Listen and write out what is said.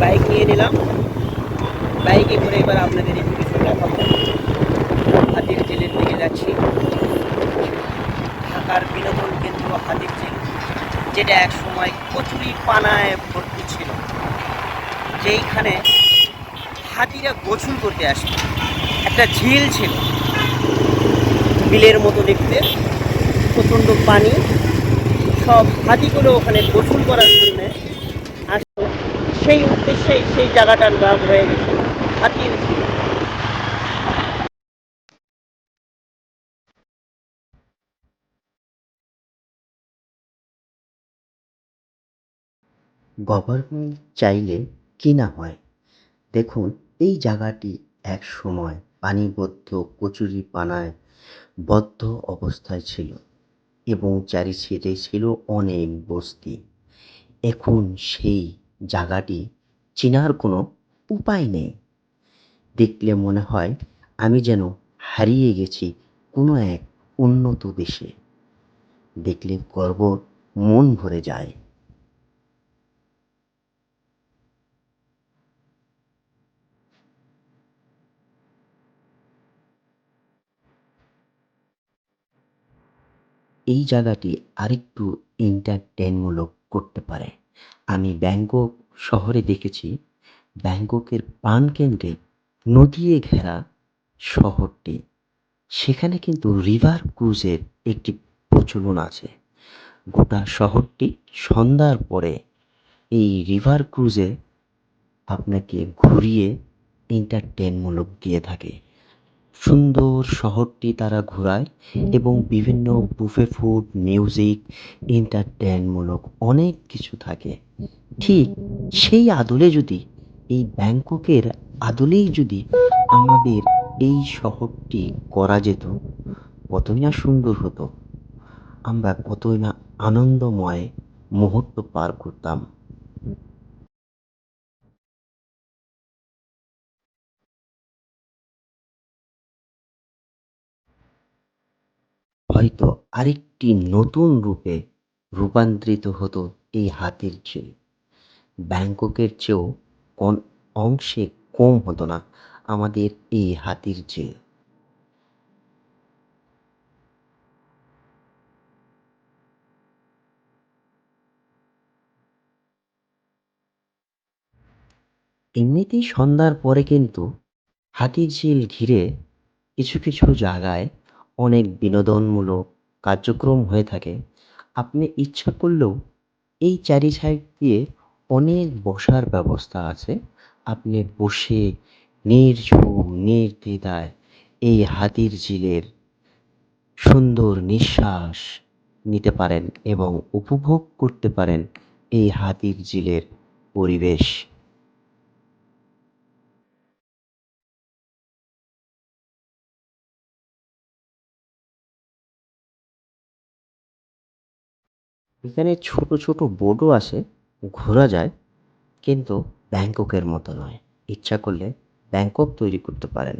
Bike নিয়ে নিলাম। বাইকে করে এবার আপনাদের একটু কিছু দেখাবো। হাতির জেলের দিকে যাচ্ছি। ঢাকার বিনোদন কেন্দ্র হাতির জেল, যেটা এক সময় কচুরি পানায় ভর্তি ছিল। যেইখানে হাতিরা গোসল করতে আসে। একটা ঝিল ছিল। বিলের মতো দেখতে। প্রচণ্ড পানি। সব হাতিগুলো ওখানে গোসল করার সেই উদ্দেশ্যেই সেই জায়গাটার নাম হয়ে গেছে। হাতির গভর্নমেন্ট চাইলে কি না হয়? দেখুন, এই জায়গাটি এক সময় পানিবদ্ধ কচুরি পানায় বদ্ধ অবস্থায় ছিল এবং চারি সাইডে ছিল অনেক বস্তি। এখন সেই জায়গাটি চেনার কোনো উপায় নেই। দেখলে মনে হয় আমি যেন হারিয়ে গেছি কোনো এক উন্নত দেশে। দেখলে গর্ব মন ভরে যায়। এই জায়গাটি আরেকটু এন্টারটেনমূলক করতে পারে। আমি ব্যাংকক শহরে দেখেছি, ব্যাংককের প্রাণকেন্দ্রে নদীয়ে ঘেরা শহরটি। সেখানে কিন্তু রিভার ক্রুজের একটি প্রচলন আছে। গোটা শহরটি সন্ধ্যার পরে এই রিভার ক্রুজে আপনাকে ঘুরিয়ে এন্টারটেনমূলক দিয়ে থাকে। সুন্দর শহরটি তারা ঘোরায় এবং বিভিন্ন বুফে ফুড মিউজিক এন্টারটেনমূলক অনেক কিছু থাকে। ঠিক সেই আদলে যদি, এই ব্যাংককের আদলেই যদি আমাদের এই শহরটি করা যেত, কতই না সুন্দর হতো। আমরা কতই না আনন্দময় মুহূর্ত পার করতাম। হয়তো আরেকটি নতুন রূপে রূপান্তরিত হতো এই হাতির ঝিল। ব্যাংককের চেয়েও কোন অংশে কম হতো না আমাদের এই হাতির ঝিল। এমনিতেই সন্ধ্যার পরে কিন্তু হাতির ঝিল ঘিরে কিছু কিছু জায়গায় অনেক বিনোদনমূলক কার্যক্রম হয়ে থাকে। আপনি ইচ্ছা করলেও এই চারি সাইড দিয়ে অনেক বসার ব্যবস্থা আছে। আপনি বসে নির্ঝুম, নির্দ্বিধায় এই হাতির ঝিলের সুন্দর নিঃশ্বাস নিতে পারেন এবং উপভোগ করতে পারেন এই হাতির ঝিলের পরিবেশ। এখানে ছোট ছোট বোটও আসে, ঘোরা যায়, কিন্তু ব্যাংককের মতো নয়। ইচ্ছা করলে ব্যাংকক তৈরি করতে পারেন।